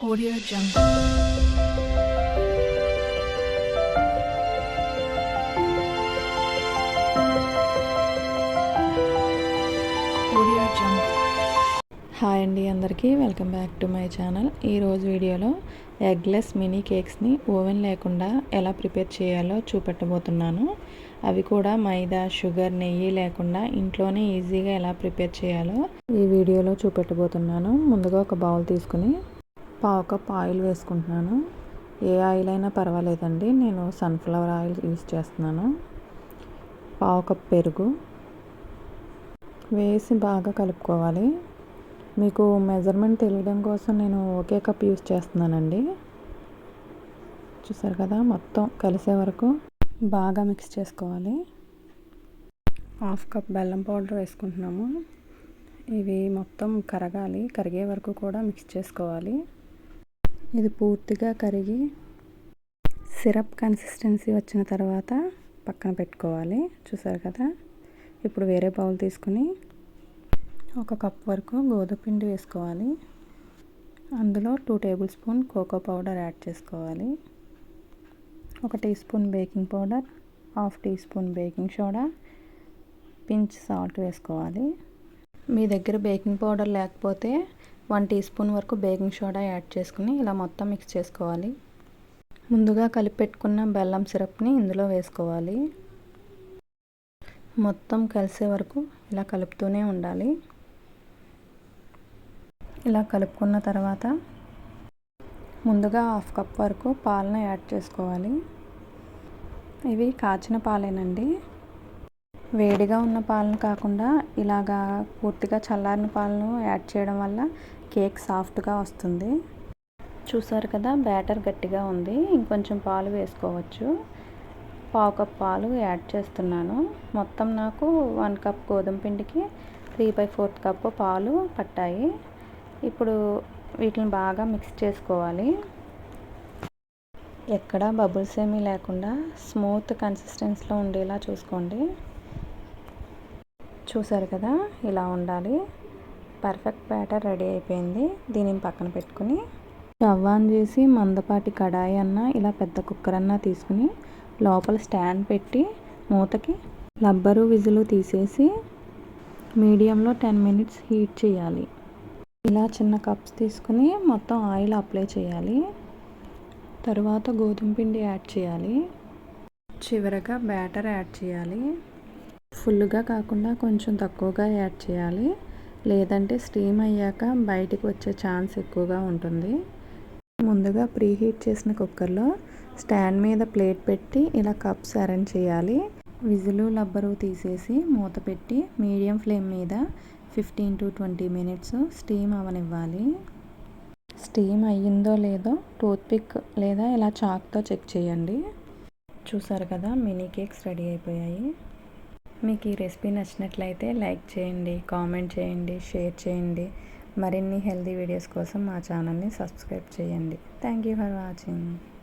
Audio Jungle. Audio Jungle. Hi అండి అందరికీ welcome back to my channel ఈరోజు వీడియోలో ఎగ్లెస్ మినీ కేక్స్ని ఓవెన్ లేకుండా ఎలా ప్రిపేర్ చేయాలో చూపెట్టబోతున్నాను అవి కూడా మైదా షుగర్ నెయ్యి లేకుండా ఇంట్లోనే ఈజీగా ఎలా ప్రిపేర్ చేయాలో ఈ వీడియోలో చూపెట్టబోతున్నాను ముందుగా ఒక బౌల్ తీసుకుని పావు కప్ ఆయిల్ వేసుకుంటున్నాను. ఏ ఆయిల్ అయినా పర్వాలేదండి. నేను సన్ఫ్లవర్ ఆయిల్ యూస్ చేస్తున్నాను. పావు కప్ పెరుగు వేసి బాగా కలుపుకోవాలి. మీకు మెజర్మెంట్ తెలియడం కోసం నేను ఒకే కప్ యూస్ చేస్తున్నానండి. చూసారు కదా మొత్తం కలిసే వరకు బాగా మిక్స్ చేసుకోవాలి. హాఫ్ కప్ బెల్లం పౌడర్ వేసుకుంటున్నాము. ఇవి మొత్తం కరగాలి కరిగే వరకు కూడా మిక్స్ చేసుకోవాలి. ఇది పూర్తిగా కరిగి సిరప్ కన్సిస్టెన్సీ వచ్చిన తర్వాత పక్కన పెట్టుకోవాలి. చూసారు కదా? ఇప్పుడు వేరే బౌల్ తీసుకుని ఒక కప్ వరకు గోధుమ పిండి వేసుకోవాలి. అందులో two tablespoon cocoa powder add చేసుకోవాలి. ఒక teaspoon baking powder half teaspoon baking soda pinch salt వేసుకోవాలి. మీ దగ్గర బేకింగ్ పౌడర్ లేకపోతే వన్ టీ స్పూన్ వరకు బేకింగ్ సోడా యాడ్ చేసుకుని ఇలా మొత్తం మిక్స్ చేసుకోవాలి. ముందుగా కలిపి పెట్టుకున్న బెల్లం సిరప్ని ఇందులో వేసుకోవాలి. మొత్తం కలిసే వరకు ఇలా కలుపుతూనే ఉండాలి. ఇలా కలుపుకున్న తర్వాత ముందుగా హాఫ్ కప్ వరకు పాలను యాడ్ చేసుకోవాలి. ఇవి కాచిన పాలేనండి. వేడిగా ఉన్న పాలను కాకుండా ఇలాగా పూర్తిగా చల్లారిన పాలను యాడ్ చేయడం వల్ల కేక్ సాఫ్ట్గా వస్తుంది. చూసారు కదా బ్యాటర్ గట్టిగా ఉంది. ఇంకొంచెం పాలు వేసుకోవచ్చు. పావు కప్ పాలు యాడ్ చేస్తున్నాను. మొత్తం నాకు వన్ కప్ గోధుమ పిండికి త్రీ బై ఫోర్త్ కప్ పాలు పట్టాయి. ఇప్పుడు వీటిని బాగా మిక్స్ చేసుకోవాలి. ఎక్కడ బబుల్స్ ఏమీ లేకుండా స్మూత్ కన్సిస్టెన్సీలో ఉండేలా చూసుకోండి. చూసారు కదా ఇలా ఉండాలి. పర్ఫెక్ట్ బ్యాటర్ రెడీ అయిపోయింది. దీనిని పక్కన పెట్టుకుని స్టవ్ ఆన్ చేసి మందపాటి కడాయి అన్న ఇలా పెద్ద కుక్కర్ అన్న తీసుకుని లోపల స్టాండ్ పెట్టి మూతకి రబ్బరు విజులు తీసేసి మీడియంలో టెన్ మినిట్స్ హీట్ చేయాలి. ఇలా చిన్న కప్స్ తీసుకుని మొత్తం ఆయిల్ అప్లై చేయాలి. తర్వాత గోధుమ పిండి యాడ్ చేయాలి. చివరగా బ్యాటర్ యాడ్ చేయాలి. ఫుల్గా కాకుండా కొంచెం తక్కువగా యాడ్ చేయాలి. లేదంటే స్టీమ్ అయ్యాక బయటికి వచ్చే ఛాన్స్ ఎక్కువగా ఉంటుంది. ముందుగా ప్రీ హీట్ చేసిన కుక్కర్లో స్టాండ్ మీద ప్లేట్ పెట్టి ఇలా కప్స్ అరేంజ్ చేయాలి. విజులు లబ్బరు తీసేసి మూత పెట్టి మీడియం ఫ్లేమ్ మీద fifteen to twenty minutes steam అవనివ్వాలి. Steam అయ్యిందో లేదో టూత్పిక్ లేదా ఇలా చాక్తో చెక్ చేయండి. చూసారు కదా మినీ కేక్స్ రెడీ అయిపోయాయి. మీకు ఈ రెసిపీ నచ్చినట్లయితే లైక్ చేయండి కామెంట్ చేయండి షేర్ చేయండి. మరిన్ని హెల్తీ వీడియోస్ కోసం మా ఛానల్ని సబ్స్క్రైబ్ చేయండి. Thank you for watching.